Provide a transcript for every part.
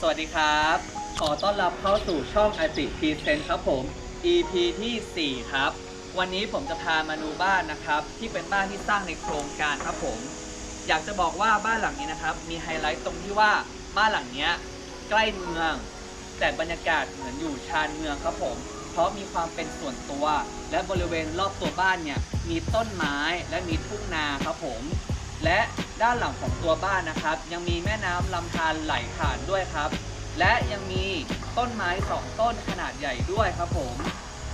สวัสดีครับ ขอต้อนรับเข้าสู่ช่องอติพรีเซนครับผม EP ที่ 4 ครับ วันนี้ผมจะพามาดูบ้านนะครับ ที่เป็นบ้านที่สร้างในโครงการครับผม อยากจะบอกว่าบ้านหลังนี้นะครับ มีไฮไลท์ตรงที่ว่าบ้านหลังเนี้ยใกล้เมือง แต่บรรยากาศเหมือนอยู่ชานเมืองครับผม เพราะมีความเป็นส่วนตัว และบริเวณรอบตัวบ้านเนี่ยมีต้นไม้และมีทุ่งนาครับผม และด้านหลังของตัวบ้านนะครับ ยังมีแม่น้ำลำธารไหลผ่านด้วยครับ และยังมีต้นไม้สองต้นขนาดใหญ่ด้วยครับผม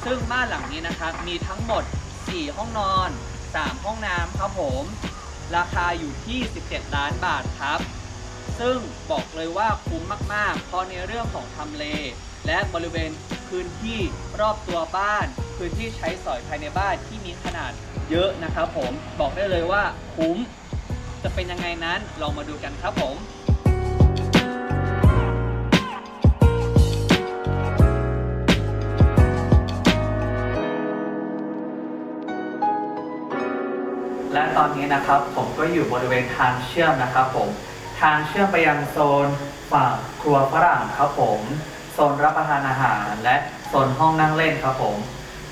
ซึ่งบ้านหลังนี้นะครับมีทั้งหมด 4 ห้องนอน 3 ห้องน้ำครับผม ราคาอยู่ที่ 17 ล้านบาทครับ ซึ่งบอกเลยว่าคุ้มมากๆ เพราะในเรื่องของทำเล และบริเวณพื้นที่รอบตัวบ้าน พื้นที่ใช้สอยภายในบ้านที่มีขนาดเยอะนะครับผมบอกได้เลยว่าคุ้ม จะเป็นยังไงนั้นลองมาดูกันครับผมและตอนนี้นะครับผมก็อยู่บริเวณทางเชื่อมนะครับผมทางเชื่อมไปยังโซนฝั่งครัวฝรั่งครับผมโซนรับประทานอาหาร และโซนห้องนั่งเล่นครับผม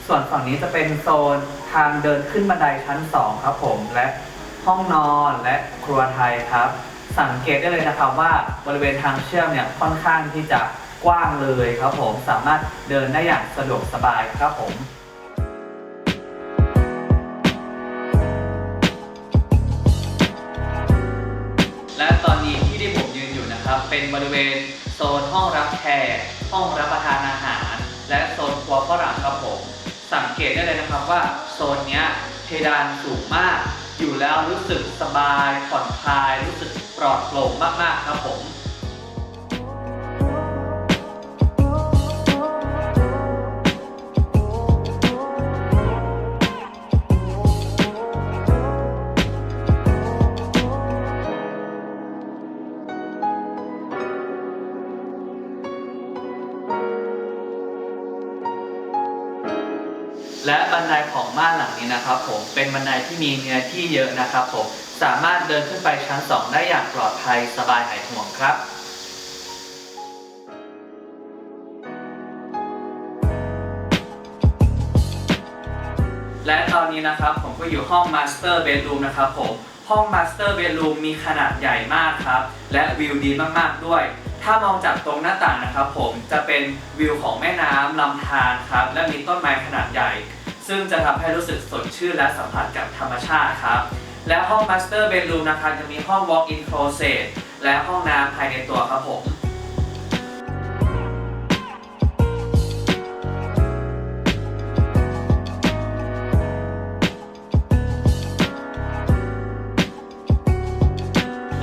ส่วนฝั่งนี้จะเป็นโซนทางเดินขึ้นบันไดชั้น 2 ครับผม และ ห้องนอนและครัวไทยครับ สังเกตได้เลยนะครับว่าบริเวณทางเชื่อมเนี่ยค่อนข้างที่จะกว้างเลยครับผมสามารถเดินได้อย่างสะดวกสบายครับผมและตอนนี้ที่ที่ผมยืนอยู่นะครับ เป็นบริเวณโซนห้องรับแขกห้องรับประทานอาหาร และโซนครัวฝรั่งครับผม สังเกตได้เลยนะครับว่าโซนเนี้ยเพดานสูงมาก อยู่แล้วรู้สึกสบายผ่อนคลายรู้สึกปลอดโปร่งมากๆครับผม และบันไดของบ้านหลังนี้นะครับ ผมเป็นบันไดที่มีเนื้อที่เยอะนะครับ ผมสามารถเดินขึ้นไปชั้น 2 ได้อย่างปลอดภัยสบายหายห่วงครับและตอนนี้นะครับผมก็อยู่ห้อง Master Bedroom นะครับผมห้อง Master Bedroom มีขนาดใหญ่มากครับ และวิวดีมากๆด้วย ถ้ามองจากตรงหน้าต่างนะครับผมจะเป็นวิวของแม่น้ำลำธารครับ และมีต้นไม้ขนาดใหญ่ ซึ่งจะทำให้รู้สึกสดชื่นและสัมผัสกับธรรมชาติครับ และห้อง Master Bedroom นะครับจะมีห้อง Walk-in Closet และห้องน้ำภายในตัวครับผม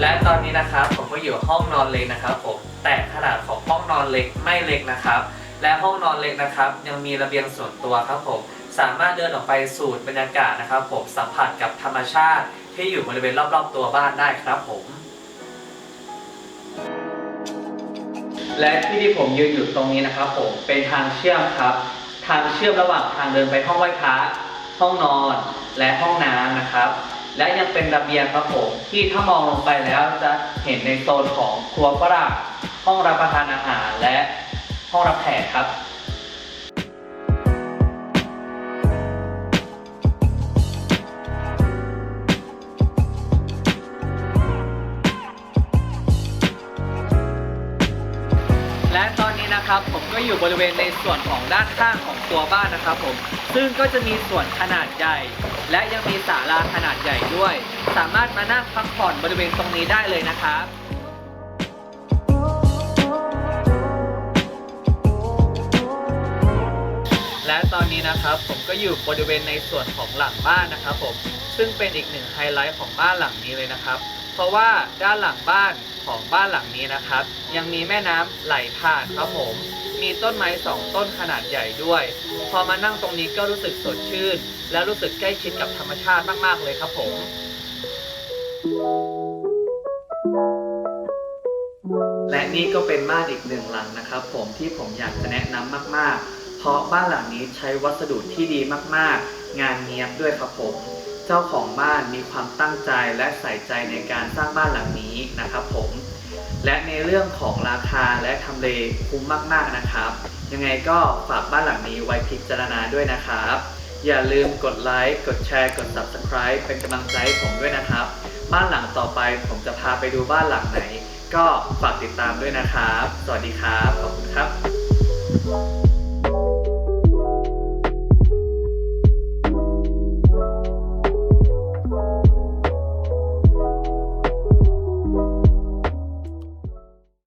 และตอนนี้นะครับผมก็อยู่ห้องนอนเล็กนะครับผมแต่ขนาดของห้องนอนเล็กไม่เล็กนะครับ และห้องนอนเล็กนะครับ ยังมีระเบียงส่วนตัวครับผม สามารถเดินออกไปสูดบรรยากาศนะครับผมสัมผัสกับธรรมชาติที่อยู่บริเวณรอบ ๆ ตัวบ้านได้ครับผม และที่ที่ผมยืนอยู่ตรงนี้นะครับผมเป็นทางเชื่อมครับ ทางเชื่อมระหว่างทางเดินไปห้องไหว้พระห้องนอนและห้องน้ำนะครับ และยังเป็นระเบียงครับผมที่ถ้ามองลงไปแล้วจะเห็นในโซนของครัวฝรั่งห้องรับประทานอาหารและห้องรับแขกครับ นะครับ ผมก็อยู่บริเวณในส่วนของด้านข้างของตัวบ้านนะครับ ผมซึ่งก็จะมีส่วนขนาดใหญ่ และยังมีศาลาขนาดใหญ่ด้วย สามารถมานั่งพักผ่อนบริเวณตรงนี้ได้เลยนะครับและตอนนี้นะครับผมก็อยู่บริเวณในส่วนของหลังบ้านนะครับผมซึ่งเป็นอีกหนึ่งไฮไลท์ของบ้านหลังนี้เลยนะครับ เพราะว่าด้านหลังบ้านของบ้านหลังนี้นะครับ ยังมีแม่น้ำไหลผ่านครับผม มีต้นไม้สองต้นขนาดใหญ่ด้วย พอมานั่งตรงนี้ก็รู้สึกสดชื่น และรู้สึกใกล้ชิดกับธรรมชาติมากๆเลยครับผม และนี่ก็เป็นบ้านอีกหนึ่งหลังนะครับ ผมที่ผมอยากจะแนะนำมากๆ เพราะบ้านหลังนี้ใช้วัสดุที่ดีมากๆ งานเนียบด้วยครับผม เจ้าของบ้านมีความตั้งใจและใส่ใจในการสร้างบ้านหลังนี้นะครับผมและในเรื่องของราคาและทำเลคุ้มมากๆนะครับ ยังไงก็ฝากบ้านหลังนี้ไว้พิจารณาด้วยนะครับ อย่าลืมกดไลค์กดแชร์กด Subscribe เป็นกำลังใจผมด้วยนะครับ บ้านหลังต่อไปผมจะพาไปดูบ้านหลังไหน ก็ฝากติดตามด้วยนะครับ สวัสดีครับ ขอบคุณครับ